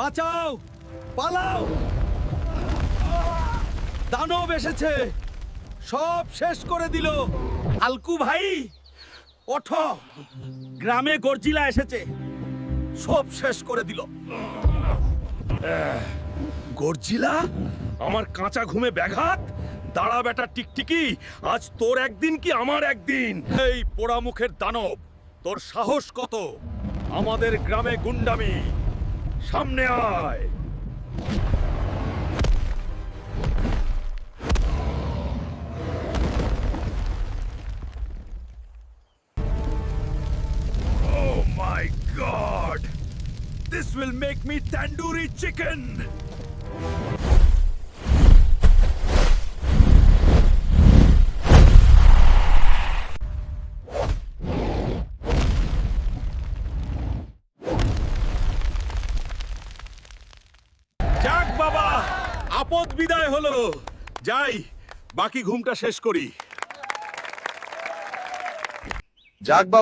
বাঁচাও! পালাও! দানব এসেছে! সব শেষ করে দিল। আলকু ভাই, ওঠো। গ্রামে গর্জিলা এসেছে। সব শেষ করে দিল। গর্জিলা, আমার কাঁচা ঘুমে ব্যাঘাত? দাঁড়া বেটা টিকটিকি, আজ তোর একদিন কি আমার একদিন? এই পোড়া মুখের দানব, তোর সাহস কত? আমাদের গ্রামে গুন্ডামি। সামনে আয় Oh my god! This will make me tandoori chicken! বাবা। আপদ বিদায় হলো। যাই বাকি ঘুমটা শেষ করি। যাক বাবা।